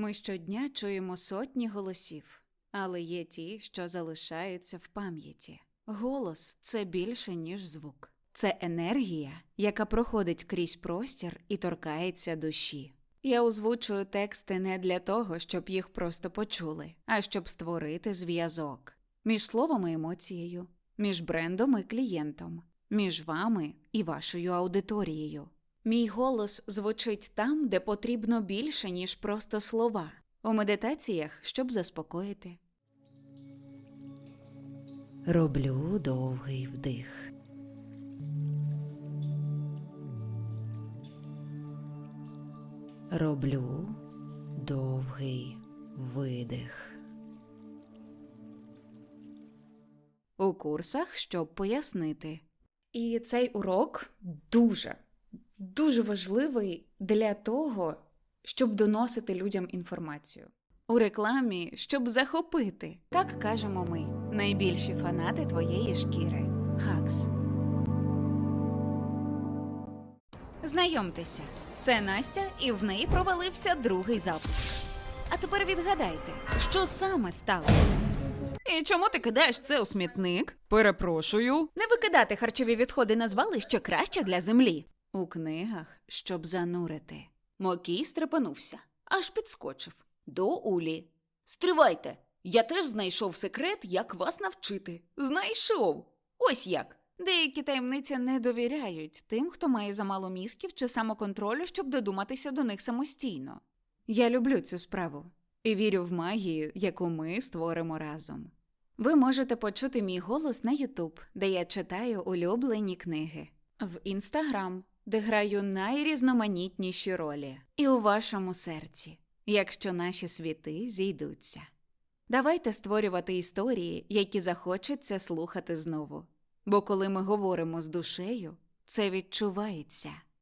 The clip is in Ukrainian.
Ми щодня чуємо сотні голосів, але є ті, що залишаються в пам'яті. Голос це більше, ніж звук. Це енергія, яка проходить крізь простір і торкається душі. Я озвучую тексти не для того, щоб їх просто почули, а щоб створити зв'язок між словом і емоцією, між брендом і клієнтом, між вами і вашою аудиторією. Мій голос звучить там, де потрібно більше, ніж просто слова, у медитаціях, щоб заспокоїти. Роблю довгий вдих. Роблю довгий видих. У курсах, щоб пояснити. І цей урок дуже, дуже важливий для того, щоб доносити людям інформацію. У рекламі, щоб захопити. Так кажемо ми, найбільші фанати твоєї шкіри. Хакс. Знайомтеся, це Настя, і в неї провалився другий запуск. А тепер відгадайте, що саме сталося? І чому ти кидаєш це у смітник? Перепрошую. Не викидати харчові відходи на звалище краще для землі. У книгах, щоб занурити. Мокій стрепенувся, аж підскочив. До Улі. Стривайте! Я теж знайшов секрет, як вас навчити. Знайшов. Ось як. Деякі таємниці не довіряють тим, хто має замало мізків чи самоконтролю, щоб додуматися до них самостійно. Я люблю цю справу і вірю в магію, яку ми створимо разом. Ви можете почути мій голос на Ютуб, де я читаю улюблені книги, в Інстаграм, де граю найрізноманітніші ролі, і у вашому серці, якщо наші світи зійдуться. Давайте створювати історії, які захочеться слухати знову. Бо коли ми говоримо з душею, це відчувається.